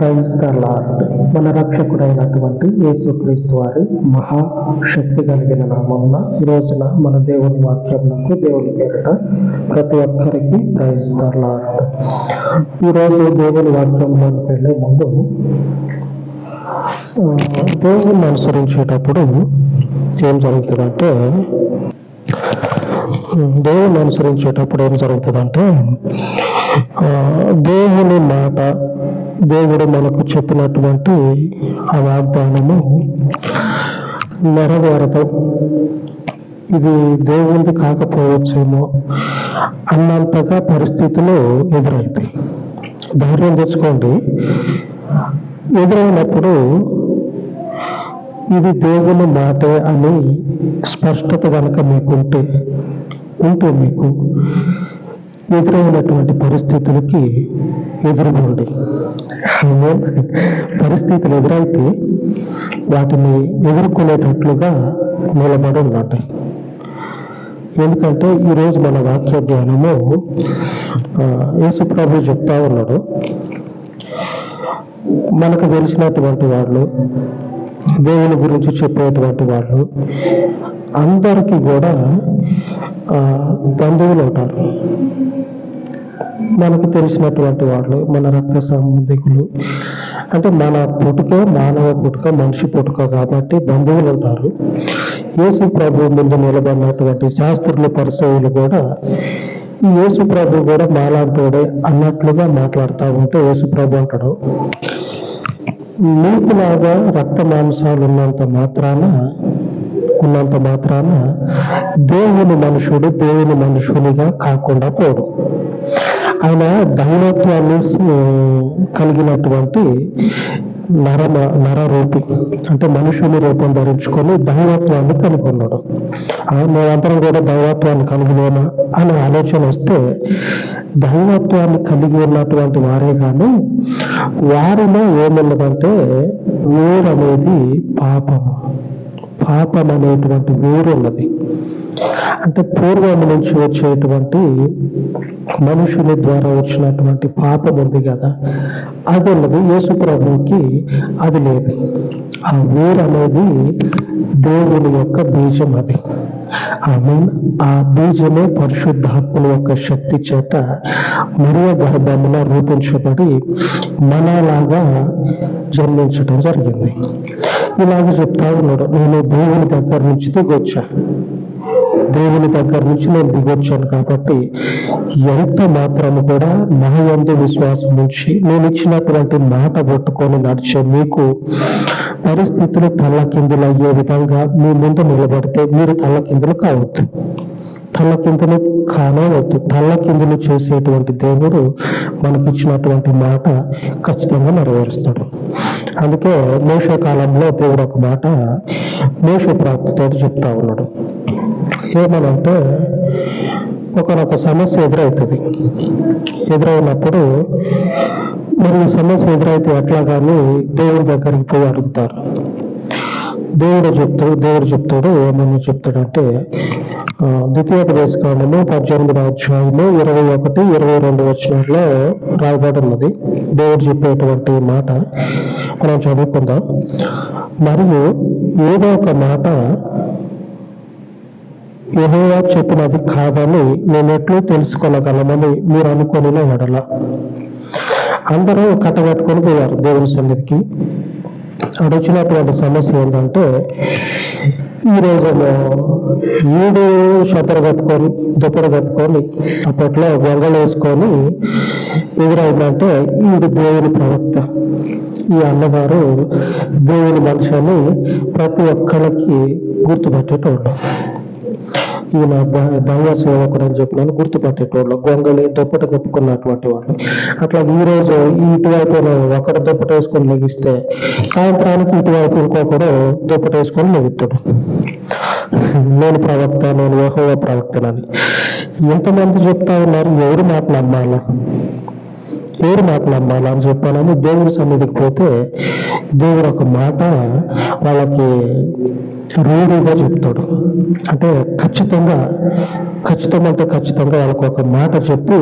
క్రైస్త lord మన రక్షకుడైనటువంటి యేసుక్రీస్తు వారి మహాశక్తి కలిగిన నామమున ఈ రోజున మన దేవుని వాక్యములకు దేవుని పేరిట ప్రతి ఒక్కరికి క్రైస్త లార్డ్ ఈరోజు దేవుని వాక్యంలోకి వెళ్ళే ముందు దేవుని అనుసరించేటప్పుడు ఏం జరుగుతుందంటే దేవుని అనుసరించేటప్పుడు ఏం జరుగుతుందంటే ఆ, దేవుని మాట దేవుడు మనకు చెప్పినటువంటి ఆ వాగ్దానము నెరవేరదు. ఇది దేవుడిది కాకపోవచ్చేమో అన్నంతగా పరిస్థితులు ఎదురవుతాయి ధైర్యం తెచ్చుకోండి. ఎదురైనప్పుడు ఇది దేవుని మాటే అని స్పష్టత కనుక మీకుంటే ఉంటే మీకు ఎదురైనటువంటి పరిస్థితులకి ఎదురుకోండి పరిస్థితులు ఎదురైతే వాటిని ఎదుర్కొనేటట్లుగా నిలబడి ఉండండి ఎందుకంటే ఈరోజు మన వాక్య ధ్యానము ఆ, చెప్తా ఉన్నాడు. మనకు తెలిసినటువంటి వాళ్ళు దేవుని గురించి చెప్పేటువంటి వాళ్ళు అందరికీ కూడా ఆ, బంధువులు ఉంటారు. మనకు తెలిసినటువంటి వాళ్ళు మన రక్త సంబంధికులు. అంటే మన పుట్టుక మానవ పుట్టుక మనిషి పుట్టుక కాబట్టి బంధువులు ఉంటారు. యేసు ప్రభు ముందు నిలబడినటువంటి శాస్త్రులు పరిచయులు కూడా ఈ యేసు ప్రభు కూడా మాలాంటోడే అన్నట్లుగా మాట్లాడుతూ ఉంటే యేసు ప్రభు అంటాడు నీకులాగా రక్త మాంసాలు ఉన్నంత మాత్రాన ఉన్నంత మాత్రాన దేవుని మనుషుడు దేవుని మనుషునిగా కాకుండా పోడు. ఆయన దైవత్వాన్ని కలిగినటువంటి నర నరరూపి అంటే మనుషుని రూపం ధరించుకొని దైవత్వాన్ని కలిగి ఉన్నాడు మేమందరం కూడా దైవత్వాన్ని కలిగిలేమా అనే ఆలోచన వస్తే దైవత్వాన్ని కలిగి ఉన్నటువంటి వారే కానీ వారిలో ఏమున్నదంటే వేరనేది పాపము. పాపం అనేటువంటి వేరు ఉన్నది అంటే పూర్వం నుంచి వచ్చేటువంటి మనుషుల ద్వారా వచ్చినటువంటి పాపం ఉంది కదా అది ఉన్నది యేసు ప్రభువుకి అది లేదు. ఆ వేరు అనేది దేవుని యొక్క బీజం అది. ఆమె ఆ బీజమే పరిశుద్ధాత్మల యొక్క శక్తి చేత మరియ గర్భమున రూపించబడి మనలాగా జన్మించడం జరిగింది. ఇలాగ చెప్తా ఉన్నాడు నేను దేవుని దగ్గర నుంచి దిగొచ్చా? దేవుని దగ్గర నుంచి నేను దిగొచ్చాను కాబట్టి ఎంత మాత్రం కూడా నా విశ్వాసం ఉంచి నేను ఇచ్చినటువంటి మాట పట్టుకొని నడిచే మీకు పరిస్థితులు తల్లకిందులు అయ్యే విధంగా మీ ముందు నిలబడితే మీరు తల్లకిందులు కావద్దు. తల్లకిందులు కానవద్దు. తల్లకిందులు చేసేటువంటి దేవుడు మనకిచ్చినటువంటి మాట ఖచ్చితంగా నెరవేరుస్తాడు. అందుకే మోష కాలంలో దేవుడు ఒక మాట మోష ప్రాప్తితో చెప్తా ఉన్నాడు. ఏమనంటే ఒకనొక సమస్య ఎదురవుతుంది ఎదురైనప్పుడు మరి ఈ సమస్య ఎదురైతే ఎట్లా కానీ దేవుడి దగ్గరికి పోయి అడుగుతారు. దేవుడు చెప్తాడు దేవుడు చెప్తాడు ఏమని చెప్తాడంటే ఆ, ద్వితీయోపదేశ కాండము పద్దెనిమిదవ అధ్యాయము ఇరవై ఒకటి ఇరవై రెండు వచ్చినట్లో రాయబడి ఉన్నది. దేవుడు చెప్పేటువంటి మాట మనం చదువుకుందాం. మరియు ఏదో ఒక మాట యహోవా చెప్పినది కాదని నేను ఎట్లు తెలుసుకోగలమని మీరు అనుకొని ఎడల. అందరూ కట్టబెట్టుకొని పోయారు దేవుని సన్నిధికి. అడిచినటువంటి సమస్య ఏంటంటే ఈ రోజుల్లో ఈడు షత్తరు కట్టుకొని దుప్పడు కట్టుకొని అప్పట్లో గొంగలు వేసుకొని ఎదురైందంటే ఈడు దేవుని ప్రవక్త. ఈ అన్నగారు దేవుని మనిషి అని ప్రతి ఒక్కరికి గుర్తుపెట్టేటోళ్ళు ఈయన ద- దైవ సేవకుడు అని చెప్పినాను గుర్తుపట్టేటోళ్ళు గొంగళి దుప్పట కప్పుకున్నటువంటి వాళ్ళు అట్లా ఈ రోజు ఈ ఇటువైపు ఒకడు దుప్పట వేసుకొని లెగిస్తే సాయంత్రానికి ఇటువైపు ఇంకొకడు దుప్పట వేసుకొని లెగుతాడు. నేను ప్రవక్త నేను యెహోవా ప్రవక్తనని. ఎంతమంది చెప్తా ఉన్నారు ఎవరు మాట నమ్మాలా? ఎవరు మాట నమ్మాలా అని చెప్పానని దేవుడి సన్నిధికి పోతే దేవుడు ఒక మాట వాళ్ళకి రూఢిగా చెప్తాడు. అంటే ఖచ్చితంగా ఖచ్చితం అంటే ఖచ్చితంగా వాళ్ళకు ఒక మాట చెప్పి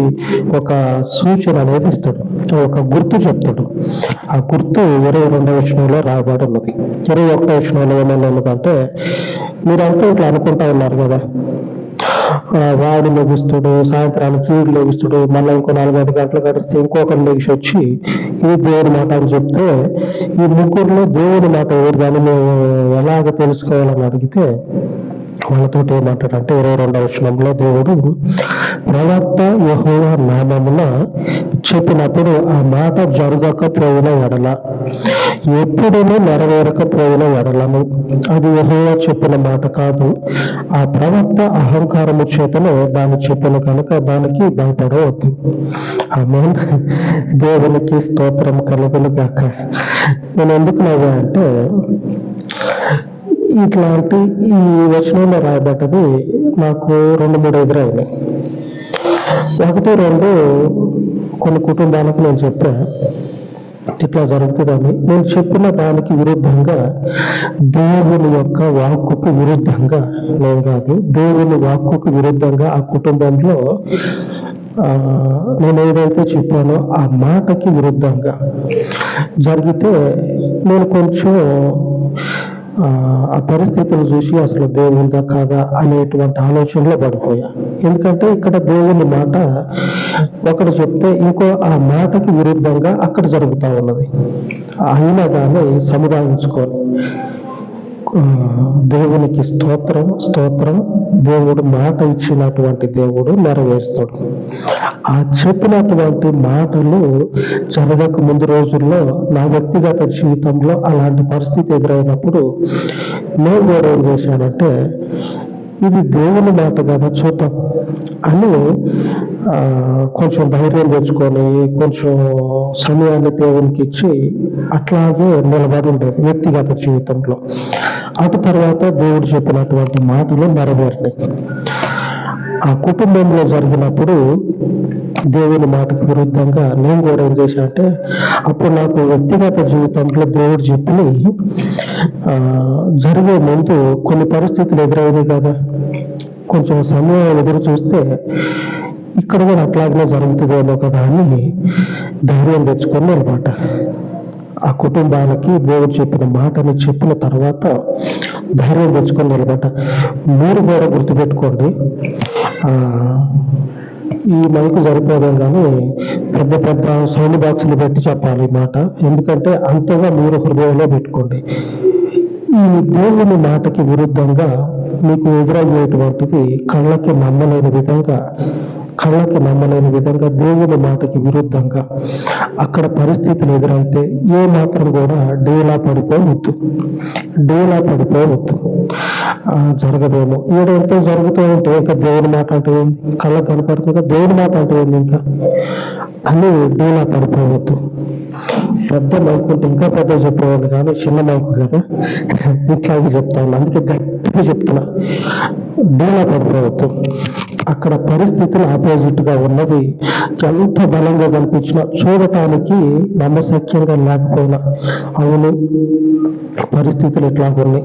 ఒక సూచన అనేది ఇస్తాడు. ఒక గుర్తు చెప్తాడు. ఆ గుర్తు ఇరవై రెండవ విషయంలో రాబడి ఉన్నది ఇరవై ఒకటో విషయంలో ఏమైనా ఉన్నదంటే మీరంతా ఇట్లా అనుకుంటా ఉన్నారు కదా? వాడు లభిస్తుడు సాయంత్రానికి ఫీడ్ లెగుస్తుడు మళ్ళీ ఇంకో నాలుగైదు గంటలు గడిస్తే ఇంకొకరు లెగిసి వచ్చి ఇది దేవుడి మాట అని చెప్తే ఈ ముగ్గురులో దేవుడి మాట ఎవరిదని మేము ఎలాగ తెలుసుకోవాలని అడిగితే వాళ్ళతో ఏమంటాడంటే ఇరవై రెండవ వచనంలో దేవుడు ప్రవక్త యహోవ నామమున చెప్పినప్పుడు ఆ మాట జరగకపోయిన ఎడల. ఎప్పుడూ నెరవేరకపోయిన ఎడలను అది యెహోవా చెప్పిన మాట కాదు. ఆ ప్రవక్త అహంకారము చేతనే దాన్ని చెప్పిన కనుక దానికి భయపడవద్దు. ఆమె దేవునికి స్తోత్రం కలుగులు గాక. నేను ఎందుకు నవ్వా అంటే ఇట్లాంటి ఈ వచనంలో రాయబడ్డది నాకు రెండు మూడు ఎదురైనాయి. ఒకటి రెండు కొన్ని కుటుంబాలకు నేను చెప్పాను ఇట్లా జరుగుతుందని నేను చెప్పిన దానికి విరుద్ధంగా దేవుని యొక్క వాక్కుకు విరుద్ధంగా నేను కాదు దేవుని వాక్కుకు విరుద్ధంగా ఆ కుటుంబంలో ఆ, నేను ఏదైతే చెప్పానో ఆ మాటకి విరుద్ధంగా జరిగితే నేను కొంచెం ఆ, ఆ పరిస్థితులు చూసి అసలు దేవుందా కాదా అనేటువంటి ఆలోచనలో పడిపోయా. ఎందుకంటే ఇక్కడ దేవుని మాట ఒకటి చెప్తే ఇంకో ఆ మాటకి విరుద్ధంగా అక్కడ జరుగుతా ఉన్నది. అయినా కానీ సముదాయించుకొని దేవునికి స్తోత్రం స్తోత్రం. దేవుడు మాట ఇచ్చినటువంటి దేవుడు నెరవేరుస్తాడు. ఆ చెప్పినటువంటి మాటలు జరగక ముందు రోజుల్లో నా వ్యక్తిగత జీవితంలో అలాంటి పరిస్థితి ఎదురైనప్పుడు నేను కూడా ఏం చేశానంటే ఇది దేవుని మాట కదా చూద్దాం. అని ఆ, కొంచెం ధైర్యం తెచ్చుకొని కొంచెం సమయాన్ని దేవునికి ఇచ్చి అట్లాగే నిలబడి ఉండేది వ్యక్తిగత జీవితంలో. అటు తర్వాత దేవుడు చెప్పినటువంటి మాటలు నెరవేరినాయి ఆ కుటుంబంలో జరిగినప్పుడు దేవుని మాటకు విరుద్ధంగా నేను కూడా ఏం చేశానంటే అప్పుడు నాకు వ్యక్తిగత జీవితంలో దేవుడు చెప్పి ఆ, జరిగే ముందు కొన్ని పరిస్థితులు ఎదురయ్యాయి కదా. కొంచెం సమయం ఎదురు చూస్తే ఇక్కడ కూడా అట్లాగనే జరుగుతుందేమో కదా అని ధైర్యం తెచ్చుకొని అనమాట ఆ కుటుంబానికి దేవుడు చెప్పిన మాటని చెప్పిన తర్వాత ధైర్యం తెచ్చుకొని అనమాట మీరు కూడా గుర్తుపెట్టుకోండి. ఈ మైకు సరిపోదేం కానీ పెద్ద పెద్ద సౌండ్ బాక్సులు పెట్టి చెప్పాలి మాట. ఎందుకంటే అంతగా మీరు హృదయంలో పెట్టుకోండి. ఈ దేవుని మాటకి విరుద్ధంగా మీకు ఎదురయ్యేటువంటివి కళ్ళకి నమ్మలేని విధంగా కళ్ళకి నమ్మలేని విధంగా దేవుని మాటకి విరుద్ధంగా అక్కడ పరిస్థితులు ఎదురైతే ఏ మాత్రం కూడా డేలా పడిపోవద్దు. డేలా పడిపోవద్దు. జరగదేమో. ఏడంతా జరుగుతూ ఉంటే ఇంకా దేవుని మాట అంటే ఏంది కళ్ళకు కనపడుతుంది దేవుని మాట అంటే ఏంది ఇంకా? అని డేలా పడిపోవద్దు. పెద్ద మైకు ఉంటే ఇంకా పెద్ద చెప్పేవాడు కానీ చిన్న మైకు కదా. ఇట్లాగే చెప్తాను అందుకే గట్టిగా చెప్తున్నా. డేలా పడిపోవద్దు. అక్కడ పరిస్థితులు ఆపోజిట్గా ఉన్నది. ఎంత బలంగా కనిపించినా చూడటానికి నమ్మశక్యంగా లేకపోయినా అవును పరిస్థితులు ఎట్లా ఉన్నాయి.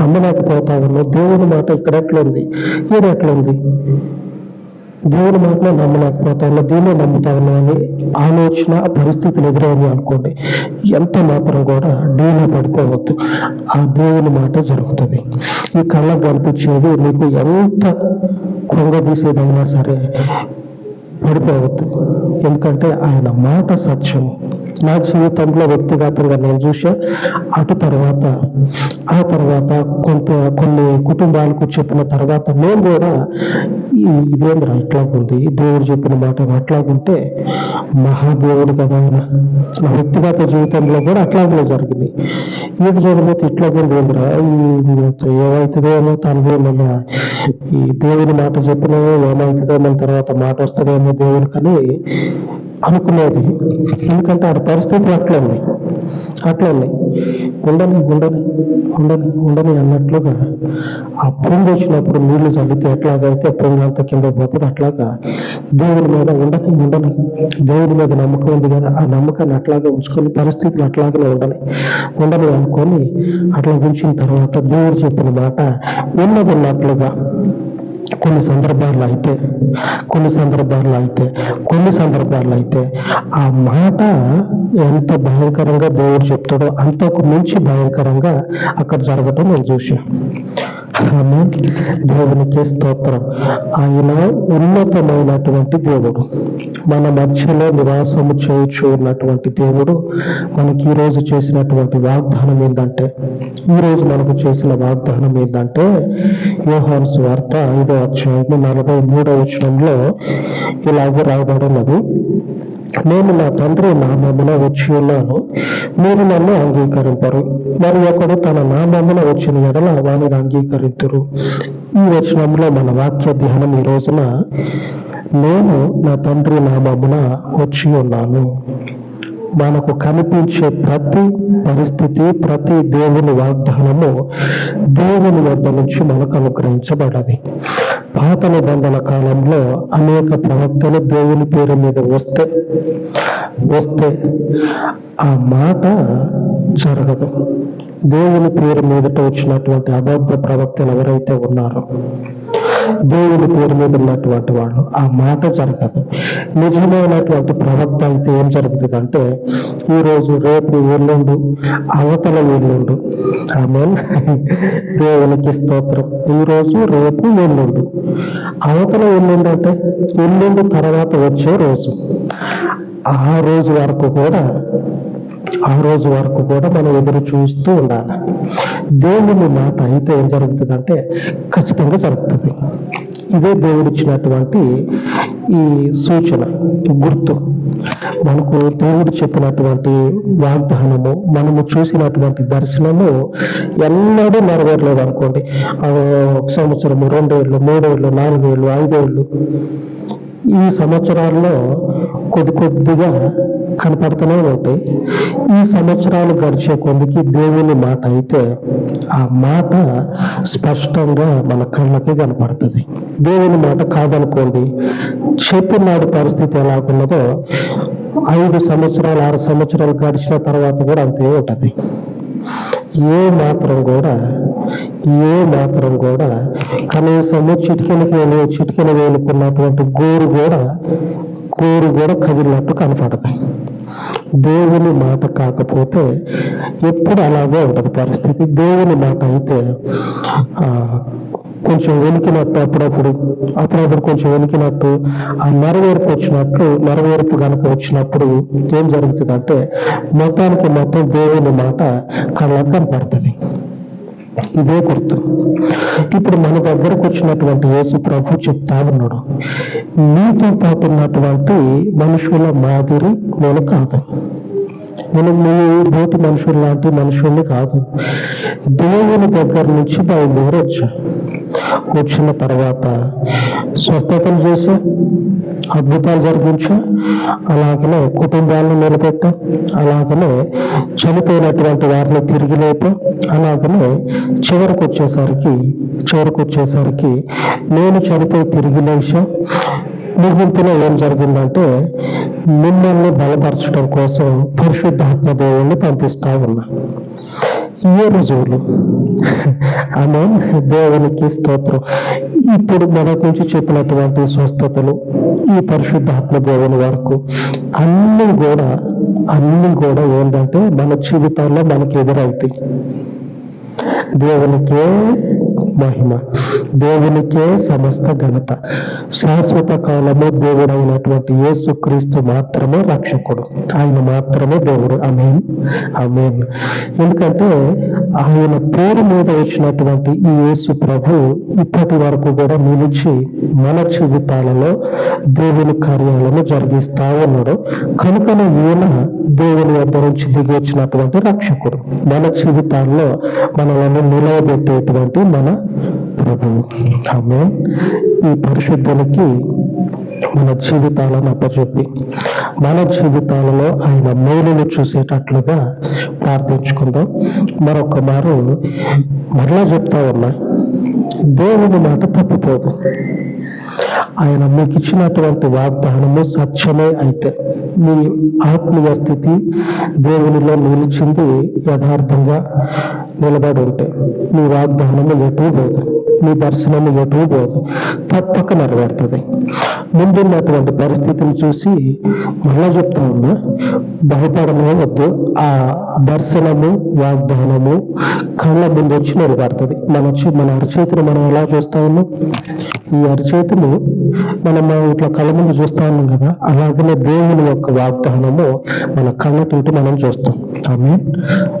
నమ్మలేకపోతా ఉన్నావు దేవుని మాట ఇక్కడ ఎట్లుంది ఈడ ఎట్లుంది దేవుని మాటలో నమ్మలేకపోతా ఉన్నా దీన్నే నమ్ముతా ఉన్నా అని ఆలోచన పరిస్థితులు ఎదురైంది అనుకోండి. ఎంత మాత్రం కూడా డీలో పడిపోవద్దు. ఆ దేవుని మాట జరుగుతుంది. ఈ కళ్ళకు కనిపించేది మీకు ఎంత కృంగదీసేదైనా సరే పడిపోవద్దు. ఎందుకంటే ఆయన మాట సత్యం నా జీవితంలో వ్యక్తిగతంగా నేను చూసా అటు తర్వాత ఆ తర్వాత కొంత కొన్ని కుటుంబాలకు చెప్పిన తర్వాత మేము కూడా ఇదేంద్ర ఇదేంద్రా ఇట్లాగుంది. దేవుడు చెప్పిన మాట అట్లాగుంటే మహాదేవుడు కదా ఆయన. నా వ్యక్తిగత జీవితంలో కూడా అట్లాగే జరిగింది. ఈడు చూడబోతే ఇట్లాగుంది ఏంద్రా ఈ ఏమవుతుందేమో తనదేమో ఈ దేవుని మాట చెప్పిన ఏమవుతుందేమో తర్వాత మాట వస్తుందేమో దేవునికని అనుకునేది. ఎందుకంటే ఆ పరిస్థితి అట్లా ఉంది అట్లా ఉన్నాయి. ఉండని ఉండని ఉండని ఉండని అన్నట్లుగా ఆ పొంగు వచ్చినప్పుడు నీళ్ళు చల్లితే ఎట్లాగైతే పొంగు అంత కింద పోతుంది అట్లాగా దేవుని మీద ఉండని ఉండని. దేవుని మీద నమ్మకం ఉంది కదా. ఆ నమ్మకాన్ని అట్లాగే ఉంచుకొని పరిస్థితులు అట్లాగనే ఉండని. ఉండని అనుకొని అట్లా ఉంచిన తర్వాత దేవుడు చెప్పిన మాట ఉన్నది ఉన్నట్లుగా. కొన్ని సందర్భాల్లో అయితే కొన్ని సందర్భాల్లో అయితే కొన్ని సందర్భాల్లో అయితే ఆ మాట ఎంత భయంకరంగా దేవుడు చెప్తాడో అంతకు మించి భయంకరంగా అక్కడ జరగటం నేను చూశాను ఆమె దేవునికి స్తోత్రం. ఆయన ఉన్నతమైనటువంటి దేవుడు. మన మధ్యలో నివాసము చేయొచ్చు ఉన్నటువంటి దేవుడు మనకి ఈ రోజు చేసినటువంటి వాగ్దానం ఏంటంటే ఈ రోజు మనకు చేసిన వాగ్దానం ఏంటంటే యోహాన్ వార్త ఐదో అధ్యాయము నలభై మూడో వచనంలో ఇలాగే రాబడినది. నేను నా తండ్రి నామమున వచ్చి ఉన్నాను మీరు నన్ను అంగీకరింపరు. మరి ఒకడు తన నామమున వచ్చిన ఎడల వారిని అంగీకరింతురు. ఈ వచనంలో మన వాక్య ధ్యానం ఈ రోజున నేను నా తండ్రి నామమున వచ్చి ఉన్నాను. మనకు కనిపించే ప్రతి పరిస్థితి ప్రతి దేవుని వాగ్దానము దేవుని వద్ద నుంచి మనకు అనుగ్రహించబడది. పాత నిబంధన కాలంలో అనేక ప్రవక్తలు దేవుని పేరు మీద వస్తే వస్తే ఆ మాట జరగదు. దేవుని పేరు మీదట వచ్చినటువంటి అబద్ధ ప్రవక్తలు ఎవరైతే ఉన్నారో దేవుని పేరు మీద ఉన్నటువంటి వాళ్ళు ఆ మాట జరగదు. నిజమైనటువంటి ప్రవక్త అయితే ఏం జరుగుతుంది అంటే ఈరోజు రేపు ఎల్లుండు అవతల ఎల్లుండు ఆమె దేవునికి స్తోత్రం. ఈరోజు రేపు ఎల్లుండు. అవతల ఎల్లుండు అంటే ఎల్లుండు తర్వాత వచ్చే రోజు. ఆ రోజు వరకు కూడా ఆ రోజు వరకు కూడా మనం ఎదురు చూస్తూ ఉండాలి. దేవుని మాట అయితే ఏం జరుగుతుందంటే ఖచ్చితంగా జరుగుతుంది. ఇదే దేవుడిచ్చినటువంటి ఈ సూచన గుర్తు. మనకు దేవుడు చెప్పినటువంటి వాగ్దానము మనము చూసినటువంటి దర్శనము ఎన్నడూ నెరవేరలేదు అనుకోండి. ఆ ఒక సంవత్సరము రెండేళ్ళు మూడేళ్ళు నాలుగేళ్ళు ఐదేళ్ళు ఈ సంవత్సరాల్లో కొద్ది కొద్దిగా కనపడుతూనే ఉంటాయి. ఈ సంవత్సరాలు గడిచే కొందికి దేవుని మాట అయితే ఆ మాట స్పష్టంగా మన కళ్ళకి కనపడుతుంది. దేవుని మాట కాదనుకోండి. చెప్పినాడు పరిస్థితి ఎలాగున్నదో ఐదు సంవత్సరాలు ఆరు సంవత్సరాలు గడిచిన తర్వాత కూడా అంతే ఉంటుంది. ఏ మాత్రం కూడా ఏ మాత్రం కూడా కనీసము చిటికెనకి వేలు చిటికెన వేలుకున్నటువంటి గోరు కూడా గోరు కూడా కదిలినట్టు కనపడదు. దేవుని మాట కాకపోతే ఎప్పుడు అలాగే ఉంటుంది పరిస్థితి. దేవుని మాట అయితే ఆ కొంచెం వెనికినట్టు అప్పుడప్పుడు అప్పుడప్పుడు కొంచెం వెనికినట్టు ఆ నెరవేర్పు వచ్చినట్టు నెరవేర్పు కనుక వచ్చినప్పుడు ఏం జరుగుతుందంటే మొత్తానికి మొత్తం దేవుని మాట కళ్ళకు కనపడుతుంది. ఇదే గుర్తు. ఇప్పుడు మన దగ్గరకు వచ్చినటువంటి యేసు ప్రభు చెప్తా ఉన్నాడు. నీతో పాటు ఉన్నటువంటి మనుషుల మాదిరి నేను కాదు. నేను మీ బోటి మనుషులు లాంటి మనుషుల్ని కాదు. దేవుని దగ్గర నుంచి బయలుదేరి వచ్చా వచ్చిన తర్వాత స్వస్థతలు చేశా అద్భుతాలు జరిగించా. అలాగనే కుటుంబాలను నిలబెట్టు. అలాగనే చనిపోయినటువంటి వారిని తిరిగి లేపు. అలాగనే చివరికి వచ్చేసరికి చివరికి వచ్చేసరికి నేను చనిపోయి తిరిగి లేచా. ముగింపులో ఏం జరిగిందంటే మిమ్మల్ని బలపరచడం కోసం పరిశుద్ధాత్మ దేవుణ్ణి పంపిస్తా ఉన్నా. ఏ రుజువులు ఆమె దేవునికి స్తోత్రం. ఇప్పుడు మొదటి నుంచి చెప్పినటువంటి స్వస్థతలు ఈ పరిశుద్ధాత్మ దేవుని వరకు. అన్ని కూడా అన్ని కూడా ఏంటంటే మన జీవితాల్లో మనకి ఎదురవుతాయి. దేవునికే మహిమ. దేవునికే సమస్త ఘనత. శాశ్వత కాలము దేవుడైనటువంటి యేసు క్రీస్తు మాత్రమే రక్షకుడు. ఆయన మాత్రమే దేవుడు. అమేన్ అమేన్ ఎందుకంటే ఆయన పేరు మీద వచ్చినటువంటి ఈ యేసు ప్రభు ఇప్పటి వరకు కూడా నిలిచి మన జీవితాలలో దేవుని కార్యాలను జరిగిస్తా ఉన్నాడు. కనుకనే ఈయన దేవుని వద్ద నుంచి దిగి వచ్చినటువంటి రక్షకుడు. మన జీవితాల్లో మనలను నిలవబెట్టేటువంటి మన ప్రభువు ఆమె ఈ పరిశుద్ధులకి మన జీవితాలను అప్పచెప్పి మన జీవితాలలో ఆయన మేలును చూసేటట్లుగా ప్రార్థించుకుందాం. మరొక మారు మరలా చెప్తా ఉన్నా దేవుని మాట తప్పిపోదు ఆయన మీకు ఇచ్చినటువంటి వాగ్దానము సత్యమే అయితే మీ ఆత్మీయ స్థితి దేవునిలో నిలిచింది యథార్థంగా నిలబడి ఉంటే మీ వాగ్దానము ఎటు పోదు నీ దర్శనం ఎటు పోదు తప్పక నెరవేరుతుంది. ముందున్నటువంటి పరిస్థితిని చూసి మళ్ళా చెప్తా ఉన్నా భయపడమే వద్దు. ఆ దర్శనము వాగ్దానము కళ్ళ ముందు వచ్చి నెరవేరుతుంది. మన మన అరచేతిని మనం ఎలా చూస్తా ఉన్నాం? ఈ అరచేతిని మనం ఇట్లా కళ్ళ ముందు చూస్తా ఉన్నాం కదా అలాగనే దేవుని యొక్క వాగ్దానము మన కళ్ళతోటి మనం చూస్తాం. ఆమె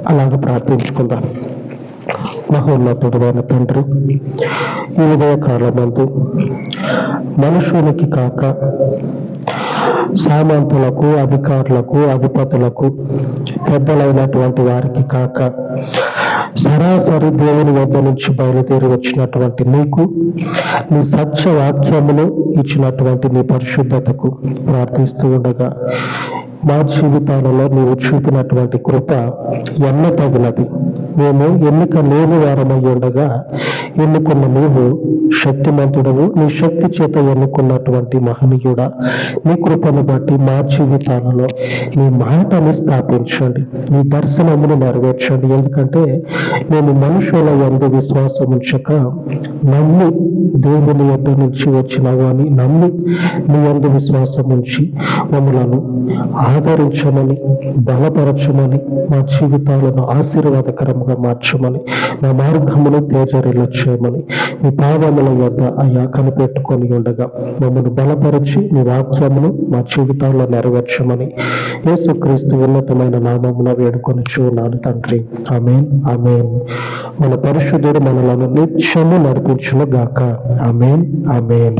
అలాగ ప్రార్థించుకుందాం. మహోన్నతుడైన తండ్రి ఈ ఉదయ కాలమందు మనుషునికి కాక సామంతులకు అధికారులకు అధిపతులకు పెద్దలైనటువంటి వారికి కాక సరాసరి దేవుని వద్ద నుంచి బయలుదేరి వచ్చినటువంటి నీకు నీ సత్యవాక్యమును ఇచ్చినటువంటి నీ పరిశుద్ధతకు ప్రార్థిస్తూ ఉండగా మా జీవితాలలో నీవు చూపినటువంటి కృప ఎన్న తగినది. మేము ఎన్నిక లేని వారమై ఉండగా ఎన్నుకున్న నీవు శక్తిమంతుడవు. నీ శక్తి చేత ఎన్నుకున్నటువంటి మహనీయుడ నీ కృపను బట్టి మా జీవితాలలో నీ మాటని స్థాపించండి. నీ దర్శనమును నెరవేర్చండి. ఎందుకంటే మేము మనుషుల ఎందు విశ్వాసం ఉంచక నమ్మి దేవుని యొద్ద నుంచి వచ్చినావు అని నమ్మి నీ ఎందు విశ్వాసం ఉంచి మమ్మలను ఆదరించమని బలపరచమని మా జీవితాలను ఆశీర్వాదకరంగా మార్గముగా మార్చమని నా మార్గమును తేజరిలో చేయమని మీ పాదముల వద్ద అయ్యా కనిపెట్టుకొని ఉండగా మమ్మల్ని బలపరిచి మీ వాక్యమును మా జీవితాల్లో నెరవేర్చమని యేసుక్రీస్తు ఉన్నతమైన నామమున వేడుకొని చూన్నాను తండ్రి. Amen amen. మన పరిశుద్ధుడు మనలను నిత్యము నడిపించును గాక ఆమెన్ ఆమెన్.